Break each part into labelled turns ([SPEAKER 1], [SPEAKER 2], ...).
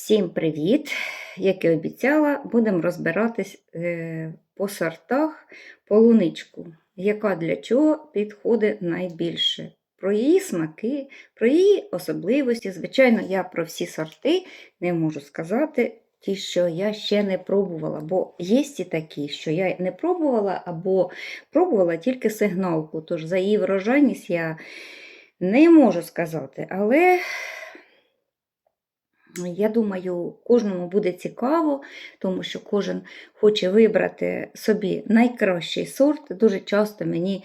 [SPEAKER 1] Всім привіт! Як і обіцяла, будемо розбиратись е, по сортах полуничку, яка для чого підходить найбільше. Про її смаки, про її особливості. Звичайно, я про всі сорти не можу сказати, ті, що я ще не пробувала, бо є і такі, що я не пробувала або пробувала тільки сигналку. Тож за її врожайність я не можу сказати. Але я думаю, кожному буде цікаво, тому що кожен хоче вибрати собі найкращий сорт. Дуже часто мені,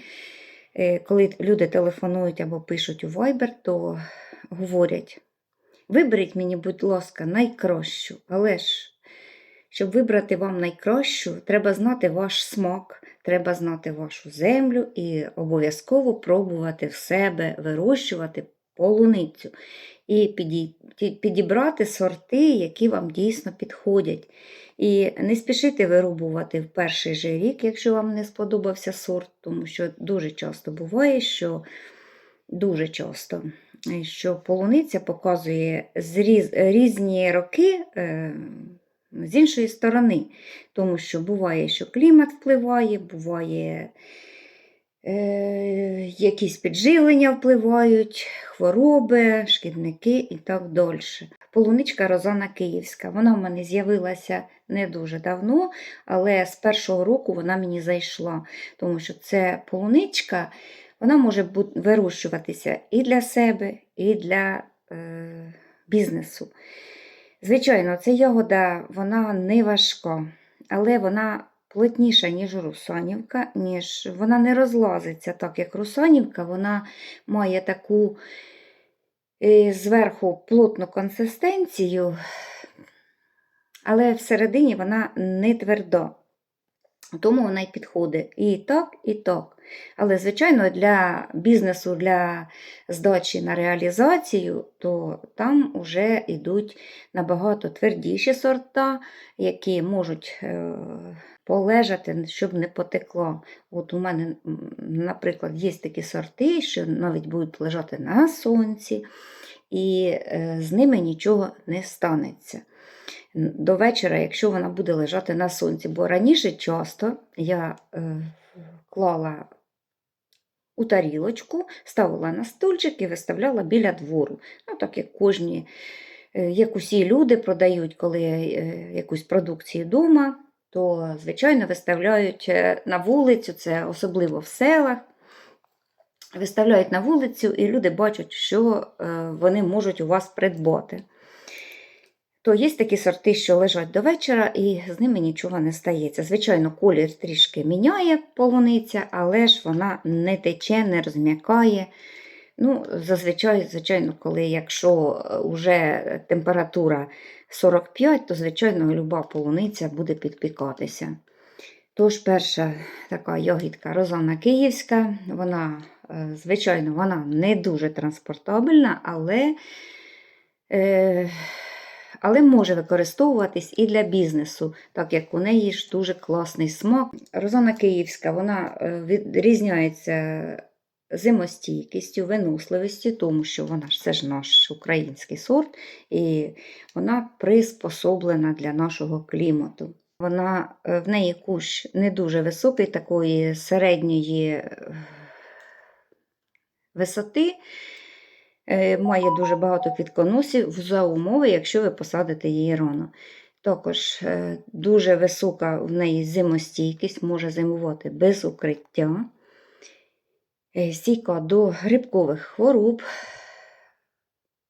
[SPEAKER 1] е, коли люди телефонують або пишуть у Viber, то говорять: виберіть мені, будь ласка, найкращу. Але ж, щоб вибрати вам найкращу, треба знати ваш смак, треба знати вашу землю і обов'язково пробувати в себе вирощувати полуницю і підібрати сорти, які вам дійсно підходять. І не спішити вирубувати в перший же рік, якщо вам не сподобався сорт, тому що дуже часто буває, що дуже часто, що полуниця показує зріз, різні роки е, з іншої сторони, тому що буває, що клімат впливає, буває якісь підживлення впливають, хвороби, шкідники і так далі. Полуничка Розана Київська. Вона в мене з'явилася не дуже давно, але з першого року вона мені зайшла, тому що це полуничка, вона може вирощуватися і для себе, і для е, бізнесу. Звичайно, ця ягода вона не важка, але вона плотніша, ніж русанівка, ніж вона не розлазиться так, як русанівка, вона має таку е, зверху плотну консистенцію, але всередині вона не тверда. Тому вона й підходить і так, і так. Але, звичайно, для бізнесу, для здачі на реалізацію, то там вже йдуть набагато твердіші сорта, які можуть е, полежати, щоб не потекло. От у мене, наприклад, є такі сорти, що навіть будуть лежати на сонці, і е, з ними нічого не станеться до вечора, якщо вона буде лежати на сонці. Бо раніше часто я е, клала у тарілочку, ставила на стульчик і виставляла біля двору. Ну, так як кожні, е, як усі люди продають, коли якусь продукцію вдома, то, звичайно, виставляють е, на вулицю, це особливо в селах. Виставляють на вулицю, і люди бачать, що е, вони можуть у вас придбати то є такі сорти, що лежать до вечора, і з ними нічого не стається. Звичайно, колір трішки міняє полуниця, але ж вона не тече, не розм'якає. Ну, Зазвичай, звичайно, коли якщо вже температура 45, то, звичайно, люба полуниця буде підпікатися. Тож, перша така ягідка Розана Київська, вона, е, звичайно, вона не дуже транспортабельна, але. Е, але може використовуватись і для бізнесу, так як у неї ж дуже класний смак. Розана Київська вона е, відрізняється зимостійкістю, виносливістю, тому що вона ж це ж наш український сорт, і вона приспособлена для нашого клімату. Вона е, в неї кущ не дуже високий, такої середньої е, висоти. Е, Має дуже багато квітконосів за умови, якщо ви посадите її рано. Також дуже висока в неї зимостійкість, може зимувати без укриття, стійка до грибкових хвороб,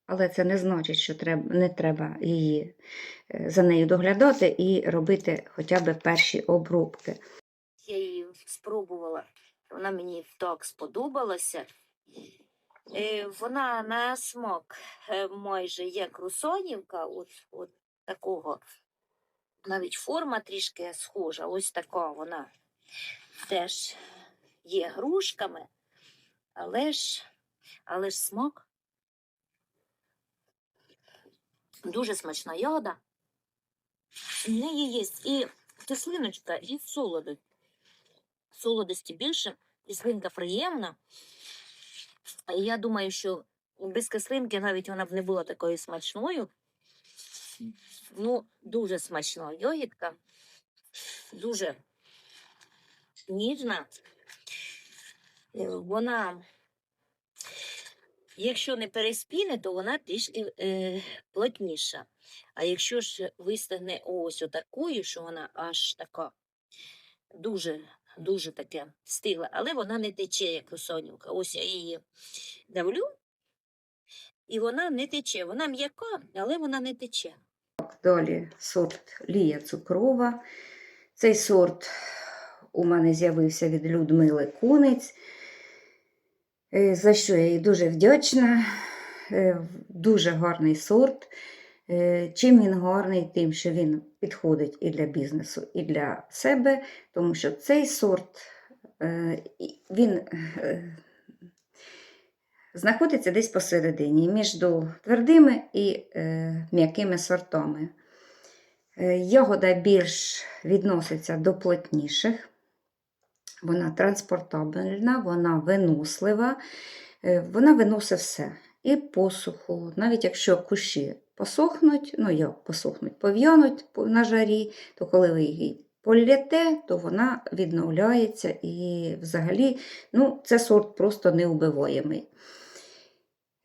[SPEAKER 1] але це не значить, що не треба її е, за нею доглядати і робити хоча б перші обробки.
[SPEAKER 2] Я її спробувала, вона мені так сподобалася. Е, Вона на смак е, майже як русонівка, от, от такого. Навіть форма трішки схожа, ось така вона теж є грушками, але ж, але ж смак дуже смачна ягода. В неї є і кислиночка, і солодость. Солодості більше, кислинка приємна. І Я думаю, що без кислинки навіть вона б не була такою смачною. Ну, дуже смачно. Йогітка дуже ніжна. Е, Вона, якщо не переспіне, то вона трішки е, плотніша. А якщо ж вистигне ось отакою, що вона аж така дуже, дуже таке стигла, але вона не тече, як русонівка. Ось я її давлю, і вона не тече. Вона м'яка, але вона не тече.
[SPEAKER 1] Далі сорт Лія цукрова. Цей сорт у мене з'явився від Людмили Кунець, е, за що я їй дуже вдячна. Е, Дуже гарний сорт. Е, Чим він гарний? Тим, що він підходить і для бізнесу, і для себе, тому що цей сорт е, він е, знаходиться десь посередині між твердими і е, м'якими сортами. Е, Ягода більш відноситься до плотніших, вона транспортабельна, вона винослива, е, вона виносить все. І посуху, навіть якщо кущі посохнуть, ну як посохнуть, пов'януть на жарі, то коли ви її полєте, то вона відновляється і взагалі ну, це сорт просто неубиваємий.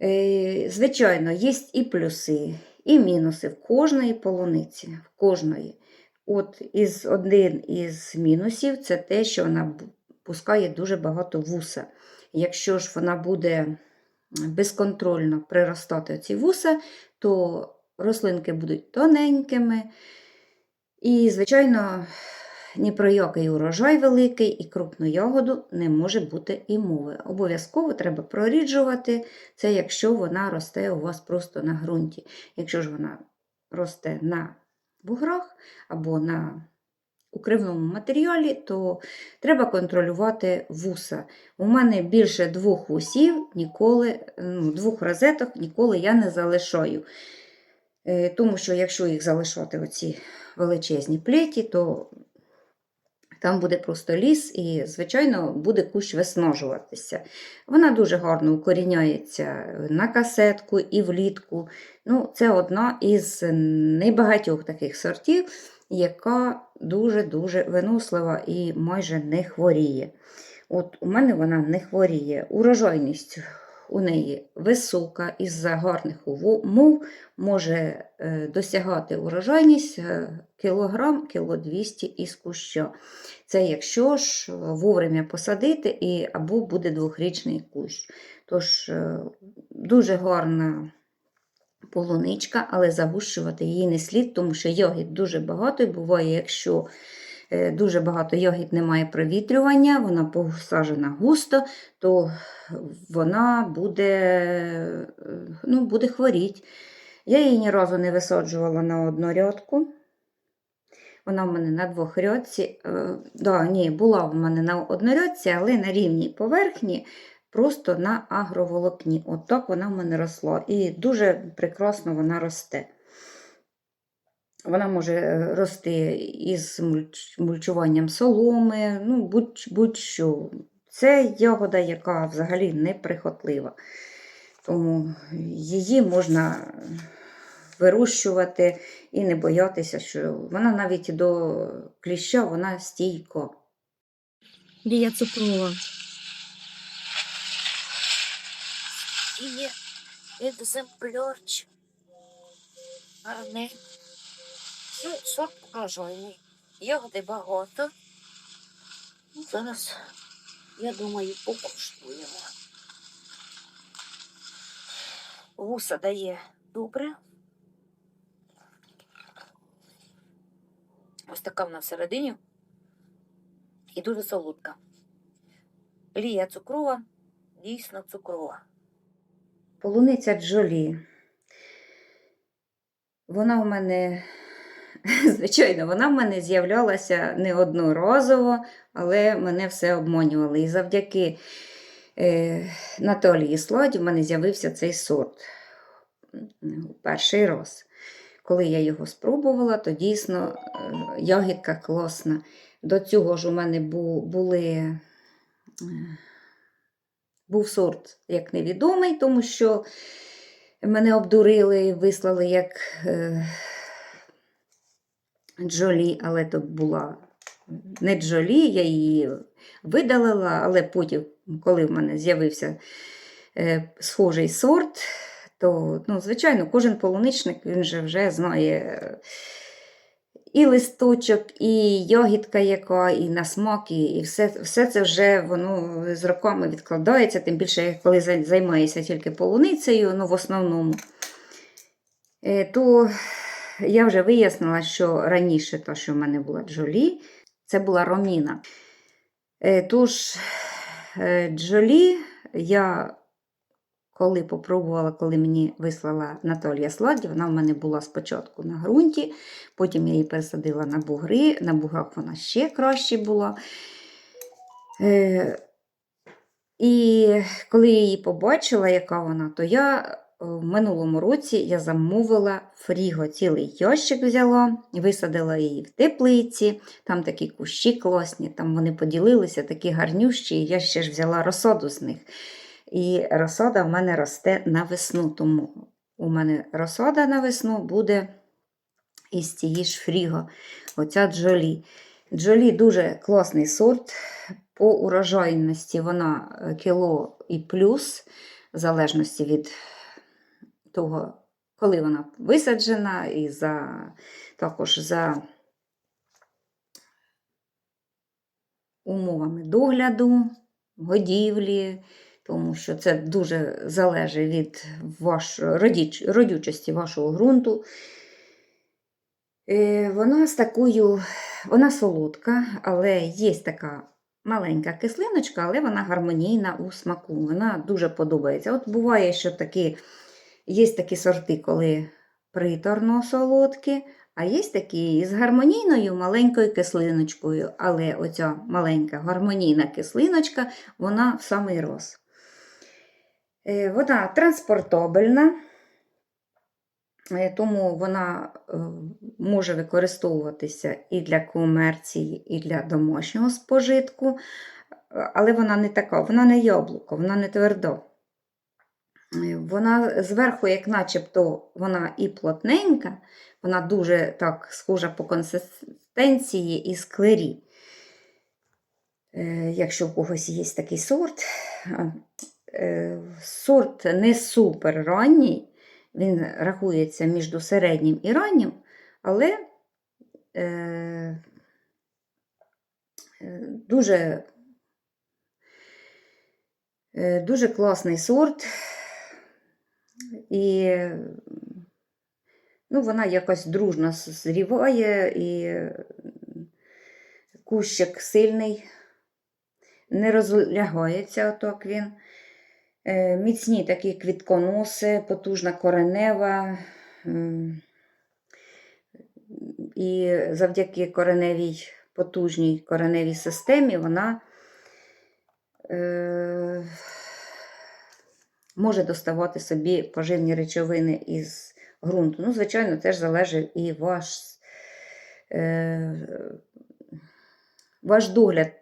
[SPEAKER 1] Е, Звичайно, є і плюси, і мінуси в кожної полуниці. В кожної. От із один із мінусів це те, що вона пускає дуже багато вуса. Якщо ж вона буде безконтрольно приростати ці вуса, то рослинки будуть тоненькими. І, звичайно, ні про який урожай великий і крупну ягоду не може бути і мови. Обов'язково треба проріджувати це, якщо вона росте у вас просто на ґрунті. Якщо ж вона росте на буграх або на укривному матеріалі, то треба контролювати вуса. У мене більше двох вусів, ніколи, ну, двох розеток ніколи я не залишаю. Е, Тому що якщо їх залишати оці величезні плеті, то там буде просто ліс і, звичайно, буде кущ виснажуватися. Вона дуже гарно укоріняється на касетку і влітку. Ну, це одна із небагатьох таких сортів, яка дуже-дуже винослива і майже не хворіє. От у мене вона не хворіє. Урожайність у неї висока, із-за гарних умов може е, досягати урожайність е, кілограм, кіло 200 із куща. Це якщо ж вовремя посадити і або буде двохрічний кущ. Тож е, дуже гарна полуничка, але загущувати її не слід, тому що ягід дуже багато. І буває, якщо дуже багато ягід немає провітрювання, вона посаджена густо, то вона буде, е, ну, буде хворіти. Я її ні разу не висаджувала на однорядку. Вона в мене на двохрядці. Е, да, ні, була в мене на однорядці, але на рівній поверхні, просто на агроволокні. От так вона в мене росла. І дуже прекрасно вона росте. Вона може е, рости із мульч- мульчуванням соломи, ну, будь- будь-що. Це ягода, яка взагалі неприхотлива. Тому її можна вирощувати і не боятися, що вона навіть до кліща вона стійко.
[SPEAKER 3] Лія цукрова.
[SPEAKER 2] Є екземплярч. Гарний. Ну, сорт врожайний. Ягоди багато. Ну, Зараз, я думаю, покуштуємо. Вуса дає добре. Ось така вона всередині. І дуже солодка. Лія цукрова, дійсно цукрова.
[SPEAKER 1] Полуниця Джолі. Вона в мене, звичайно, вона в мене з'являлася не одноразово, але мене все обманювали. І завдяки е, Наталії Сладі в мене з'явився цей сорт. Перший раз. Коли я його спробувала, то дійсно е, ягідка класна. До цього ж у мене бу- були. е, Був сорт як невідомий, тому що мене обдурили, і вислали як е, Джолі, але то була не Джолі, я її видалила, але потім, коли в мене з'явився е, схожий сорт, то, ну, звичайно, кожен полуничник він же вже знає е, і листочок, і ягідка яка, і на смак, і, все, все це вже воно з роками відкладається, тим більше, коли зай- займаєшся тільки полуницею, ну, в основному. Е, То я вже вияснила, що раніше то, що в мене була Джолі, це була Роміна. Е, Тож, е, Джолі я коли попробувала, коли мені вислала Наталія Сладі, вона в мене була спочатку на ґрунті, потім я її пересадила на бугри, на бугах вона ще краще була. Е, і коли я її побачила, яка вона, то я в минулому році я замовила фріго, цілий ящик взяла, висадила її в теплиці, там такі кущі класні, там вони поділилися, такі гарнющі, і я ще ж взяла розсаду з них. І розсада в мене росте на весну, тому у мене розсада на весну буде із цієї ж фріго, оця джолі. Джолі дуже класний сорт. По урожайності вона е, кіло і плюс, в залежності від того, коли вона висаджена, і за, також за умовами догляду, годівлі, тому що це дуже залежить від ваш, родючості вашого ґрунту. Е, Вона з такою, вона солодка, але є така маленька кислиночка, але вона гармонійна у смаку. Вона дуже подобається. От буває, що такі, є такі сорти, коли приторно солодкі, а є такі з гармонійною маленькою кислиночкою. Але оця маленька гармонійна кислиночка, вона в самий роз. Е, Вона транспортабельна, е, тому вона е, може використовуватися і для комерції, і для домашнього спожитку, але вона не така, вона не яблуко, вона не твердо. Вона зверху, як начебто, вона і плотненька, вона дуже так схожа по консистенції і склері. Е, Якщо у когось є такий сорт, е, сорт не супер ранній, він рахується між середнім і раннім, але е, дуже, дуже класний сорт. І ну, вона якось дружно зріває, і е, кущик сильний, не розлягається отак він. Е, Міцні такі квітконоси, потужна коренева. І завдяки кореневій, потужній кореневій системі вона е, може доставати собі поживні речовини із ґрунту. Ну, звичайно, теж залежить і ваш, е, ваш догляд,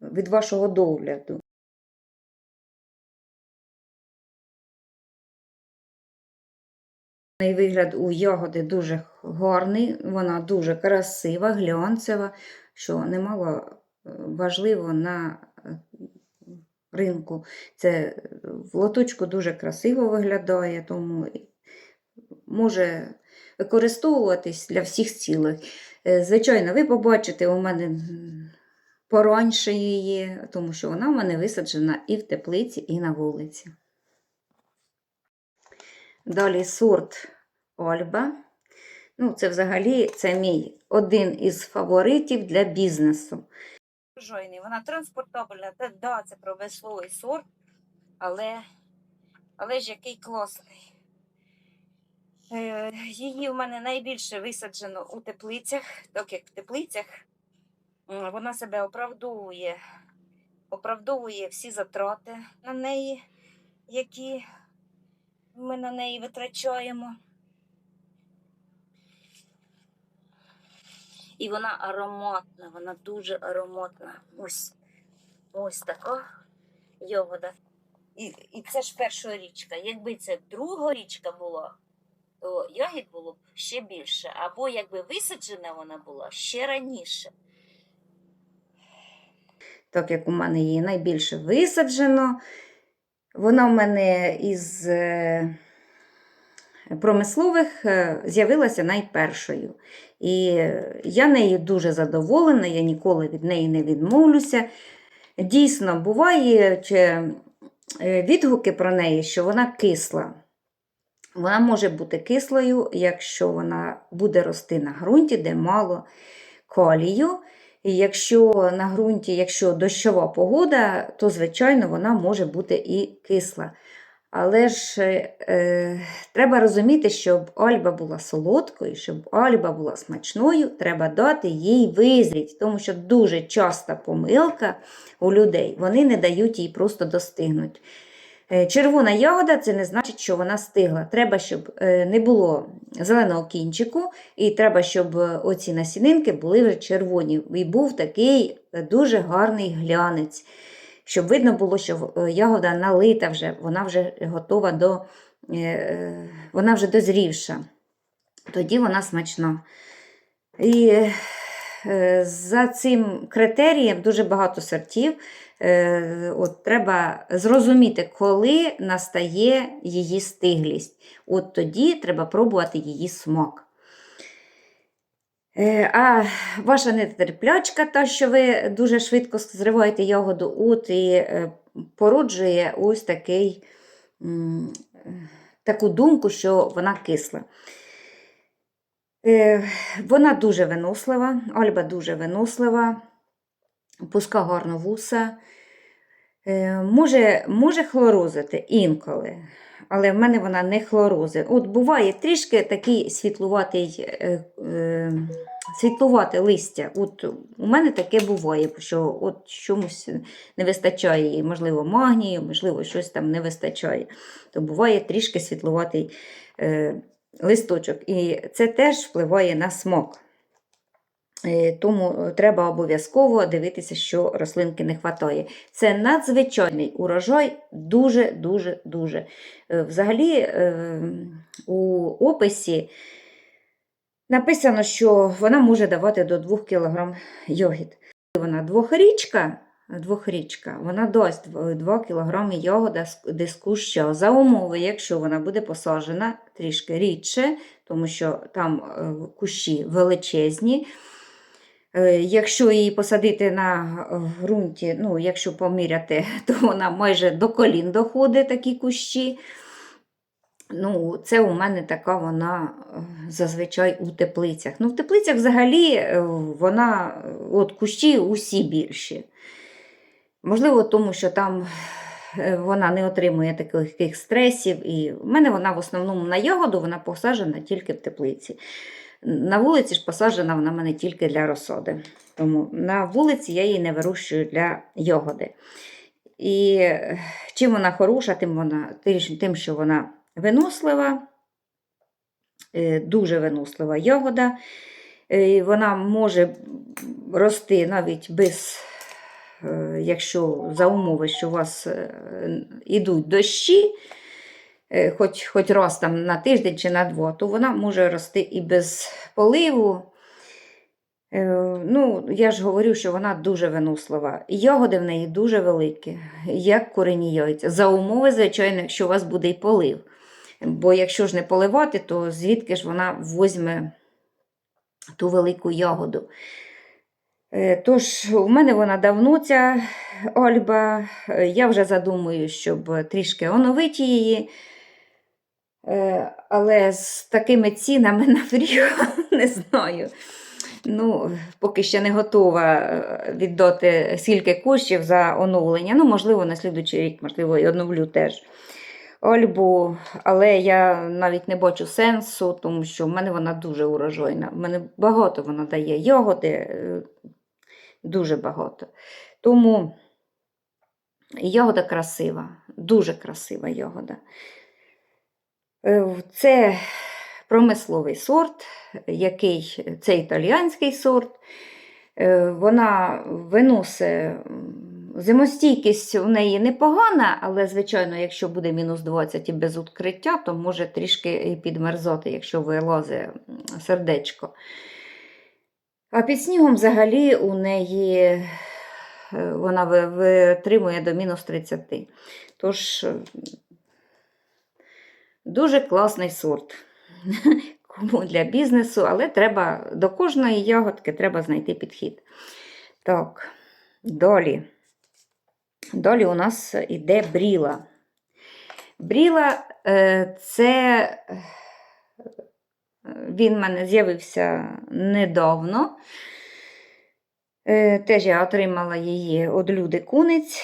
[SPEAKER 1] від вашого догляду. Вигляд у ягоди дуже гарний, вона дуже красива, глянцева, що немало е, важливо на е, ринку. Це в лоточку дуже красиво виглядає, тому може використовуватись для всіх цілей. Е, Звичайно, ви побачите у мене пораньше її, тому що вона в мене висаджена і в теплиці, і на вулиці. Далі сорт Ольба. Ну, це взагалі це мій один із фаворитів для бізнесу.
[SPEAKER 2] Вона транспортабельна, та да, це промисловий сорт, але, але ж який класний. Е, її в мене найбільше висаджено у теплицях, так як в теплицях вона себе оправдовує, оправдовує всі затрати на неї, які ми на неї витрачаємо. І вона ароматна, вона дуже ароматна. Ось, ось така ягода. І, і це ж перша річка. Якби це друга річка була, то ягід було б ще більше. Або якби висаджена вона була ще раніше.
[SPEAKER 1] так як у мене її найбільше висаджено. Вона в мене із е, промислових е, з'явилася найпершою. І я нею дуже задоволена, я ніколи від неї не відмовлюся. Дійсно, бувають е, відгуки про неї, що вона кисла. Вона може бути кислою, якщо вона буде рости на ґрунті, де мало калію. І якщо на ґрунті, якщо дощова погода, то, звичайно, вона може бути і кисла. Але ж е, е, треба розуміти, щоб альба була солодкою, щоб альба була смачною, треба дати їй визріти, тому що дуже часта помилка у людей, вони не дають їй просто достигнути. Е, Червона ягода це не значить, що вона стигла. Треба, щоб е, не було зеленого кінчику, і треба, щоб е, оці насінинки були вже червоні. І був такий е, дуже гарний глянець, щоб видно було, що е, ягода налита вже, вона вже готова до, е, е, вона вже дозрівша. Тоді вона смачна. І за цим критерієм дуже багато сортів. От треба зрозуміти, коли настає її стиглість. От тоді треба пробувати її смак. Е, А ваша нетерплячка, та, що ви дуже швидко зриваєте ягоду, от і е, породжує ось такий, таку думку, що вона кисла. Е, Вона дуже винослива, Альба дуже винослива, пуска гарно вуса. Може, може хлорозити інколи, але в мене вона не хлорозить. От буває трішки такий світлуватий, е, е, світлувате листя. От у мене таке буває, що от чомусь не вистачає, можливо, магнію, можливо, щось там не вистачає. То буває трішки світлуватий е, листочок. І це теж впливає на смак. Е, Тому треба обов'язково дивитися, що рослинки не вистачає. Це надзвичайний урожай, дуже-дуже дуже. Е, Взагалі, е, у описі написано, що вона може давати до 2 кг йогід. Вона двохрічка, двохрічка, вона дасть 2 кг ягода з дискуща за умови, якщо вона буде посаджена трішки рідше, тому що там е, кущі величезні. Е, Якщо її посадити на е, ґрунті, ну, якщо поміряти, то вона майже до колін доходить такі кущі. Ну, це у мене така вона е, зазвичай у теплицях. Ну, в теплицях взагалі вона, от кущі усі більші. Можливо, тому що там вона не отримує таких стресів. І в мене вона в основному на ягоду вона посаджена тільки в теплиці. На вулиці ж посаджена вона мене тільки для розсади. Тому на вулиці я її не вирощую для ягоди. І е, чим вона хороша, тим, вона, тим- що вона винослива, е, дуже винослива ягода. Е, Вона може рости навіть без, якщо за умови, що у вас ідуть дощі, хоч, хоч раз там на тиждень чи на два, то вона може рости і без поливу. Е, Ну, я ж говорю, що вона дуже винослива. І Ягоди в неї дуже великі, як корені яйця. За умови, звичайно, якщо у вас буде і полив. Бо якщо ж не поливати, то звідки ж вона возьме ту велику ягоду. Е, Тож, у мене вона давно ця альба. Е, Я вже задумую, щоб трішки оновити її. Е, Але з такими цінами на фріо не знаю. Ну, поки ще не готова е, віддати скільки коштів за оновлення. Ну, можливо, на слідуючий рік, можливо, і оновлю теж альбу, але я навіть не бачу сенсу, тому що в мене вона дуже урожайна. В мене багато вона дає ягоди, е, дуже багато. Тому ягода красива, дуже красива ягода. Е, Це промисловий сорт, який це італіянський сорт. Е, Вона виносить Зимостійкість у неї непогана, але, звичайно, якщо буде мінус 20 і без укриття, то може трішки і підмерзати, якщо вилазить сердечко. А під снігом взагалі у неї е, вона витримує до мінус 30. Тож дуже класний сорт. Кому для бізнесу, але треба до кожної ягодки треба знайти підхід. Так, далі. Далі у нас іде бріла. Бріла е, це е, він в мене з'явився недавно. Е, Теж я отримала її від люди кунець.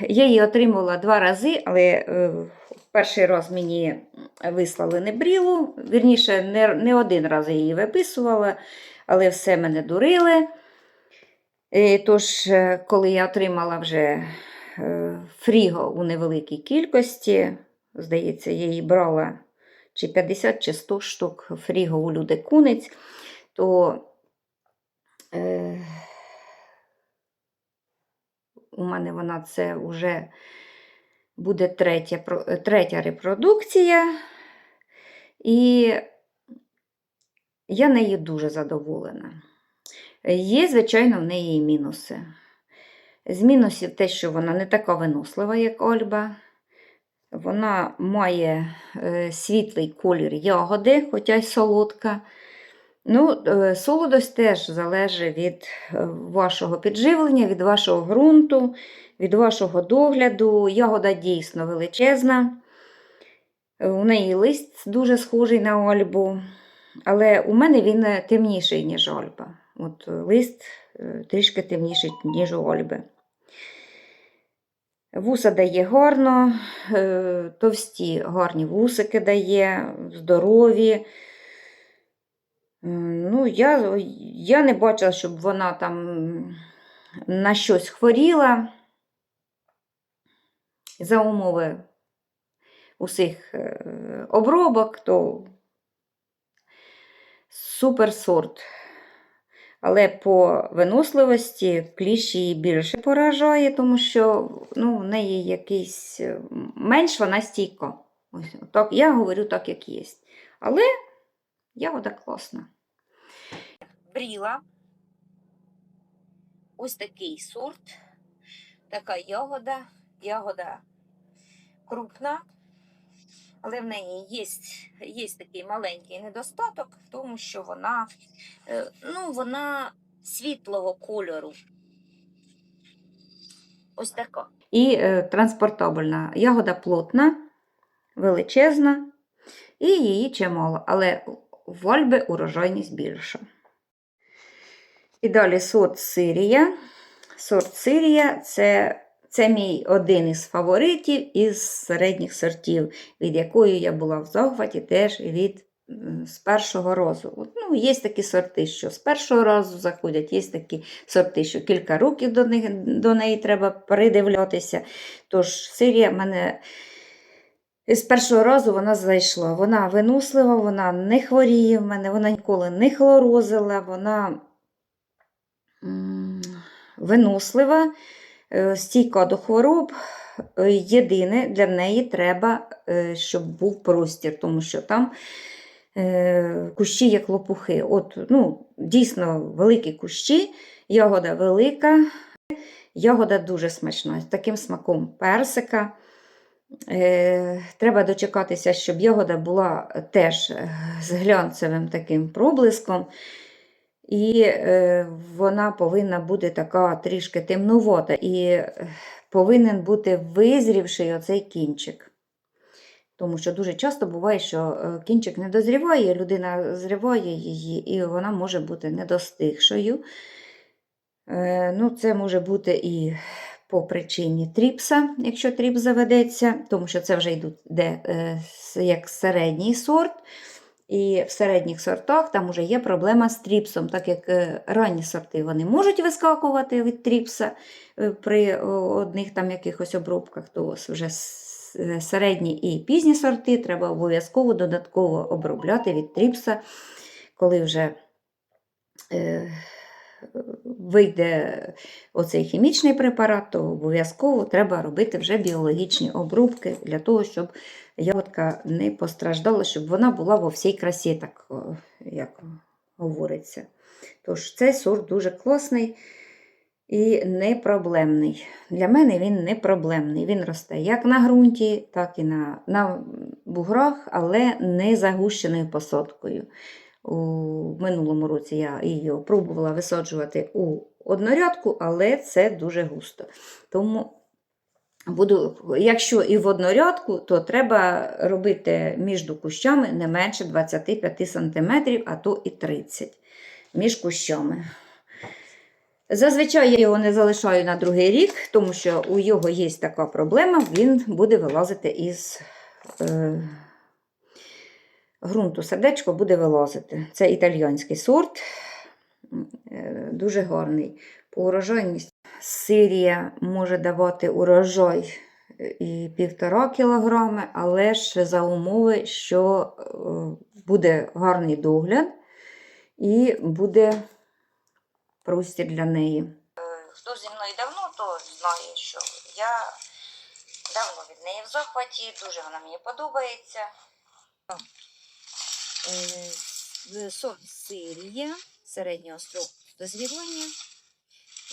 [SPEAKER 1] Я її отримувала два рази, але перший раз мені вислали не брілу. Вірніше, не, не один раз я її виписувала, але все мене дурили. Е, Тож, е, коли я отримала вже е, фріго у невеликій кількості, здається, я її брала чи 50 чи 100 штук фріго у люди кунець, то е, у мене вона це вже буде третя, е, третя репродукція. І я нею дуже задоволена. Є, звичайно, в неї і мінуси. З мінусів те, що вона не така винослива, як Ольба. Вона має е, світлий колір ягоди, хоча й солодка. Ну, е, солодость теж залежить від вашого підживлення, від вашого ґрунту, від вашого догляду. Ягода дійсно величезна. Е, У неї лист дуже схожий на ольбу, але у мене він е, темніший, ніж ольба. От е, лист трішки темніший, ніж у ольби. Вуса дає гарно, товсті гарні вусики дає, здорові. Ну, я, я не бачила, щоб вона там на щось хворіла. За умови усіх е, обробок, то супер сорт. Але по виносливості кліщ її більше поражає, тому що ну, в неї якийсь е, менш вона стійка. Ось, так, я говорю так, як є. Але ягода класна.
[SPEAKER 2] бріла. Ось такий сорт, така ягода, ягода крупна, але в неї є, є такий маленький недостаток, в тому що вона, е, ну, вона світлого кольору. Ось така.
[SPEAKER 1] І е, транспортабельна. Ягода плотна, величезна, і її чимало, але в Ольби урожайність більша. І далі сорт Сирія. Сорт Сирія це, це мій один із фаворитів із середніх сортів, від якої я була в захваті теж від з першого разу. От, Ну, є такі сорти, що з першого разу заходять, є такі сорти, що кілька років до, них, до неї треба передивлятися. Тож Сирія мене з першого разу вона зайшла. Вона винуслива, вона не хворіє в мене, вона ніколи не хлорозила, вона е, стійка до хвороб. Е, Єдине, для неї треба, е, щоб був простір, тому що там е, кущі як лопухи. От, ну, дійсно великі кущі, ягода велика, ягода дуже смачна, з таким смаком персика. Е, Треба дочекатися, щоб ягода була теж е, з глянцевим таким проблиском. І е, вона повинна бути така трішки темнувата, і е, повинен бути визрівший оцей кінчик. Тому що дуже часто буває, що е, кінчик не дозріває, людина зриває її, і вона може бути недостигшою. Ну, це може бути і по причині тріпса, якщо тріпс заведеться, тому що це вже йде як середній сорт. І в середніх сортах там вже є проблема з тріпсом, так як е, ранні сорти вони можуть вискакувати від тріпса е, при одних там якихось обробках, то вже е, середні і пізні сорти треба обов'язково додатково обробляти від тріпса, коли вже вийде оцей хімічний препарат, то обов'язково треба робити вже біологічні обрубки для того, щоб ягодка не постраждала, щоб вона була во всій красі, так як говориться. Тож цей сорт дуже класний і не проблемний. Для мене він не проблемний. Він росте як на ґрунті, так і на, на буграх, але не загущеною посадкою. У минулому році я її пробувала висаджувати у однорядку, але це дуже густо. Тому буду, якщо і в однорядку, то треба робити між кущами не менше 25 см, а то і 30 між кущами. Зазвичай я його не залишаю на другий рік, тому що у його є така проблема, він буде вилазити із е, ґрунту. Сердечко буде вилазити. Це італійський сорт, е, дуже гарний. По урожайність Сирія може давати урожай е, і півтора кілограми, але ж за умови, що е, буде гарний догляд і буде простір для неї. Хто зі мною давно, то знає, що я давно від неї в захваті, дуже вона мені подобається.
[SPEAKER 2] Е, Сирія середнього строку дозрівання.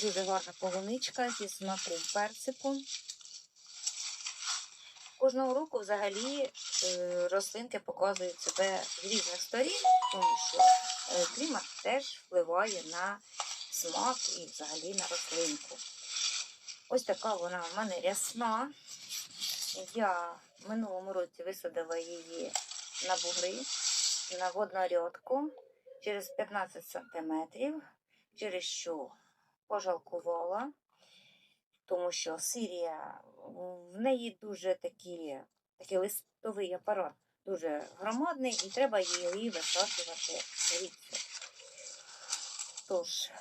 [SPEAKER 2] Дуже гарна полуничка зі смаком персику. Кожного року взагалі е, рослинки показують себе з різних сторін, тому що е, клімат теж впливає на смак і взагалі на рослинку. Ось така вона в мене рясна. Я в минулому році висадила її на бугри, на воднорядку через 15 сантиметрів, через що пожалкувала, тому що Сирія, в неї дуже такі, такий листовий апарат, дуже громадний, і треба її висаджувати рідко. Тож,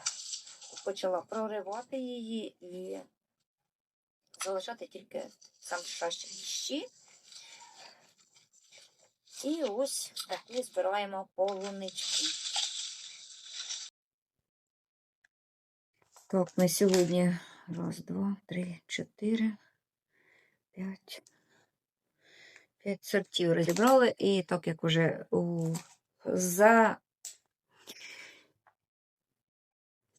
[SPEAKER 2] почала проривати її і залишати тільки сам кращі ліщі. І ось такі збираємо полунички.
[SPEAKER 1] Так, ми сьогодні раз, два, три, чотири, п'ять. П'ять сортів розібрали. І так як уже у, за.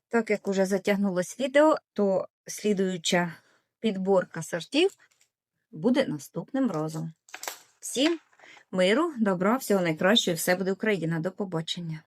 [SPEAKER 1] Так як уже затягнулось відео, то слідуюча підборка сортів буде наступним разом. Всім миру, добра, всього найкращого, все буде Україна. До побачення.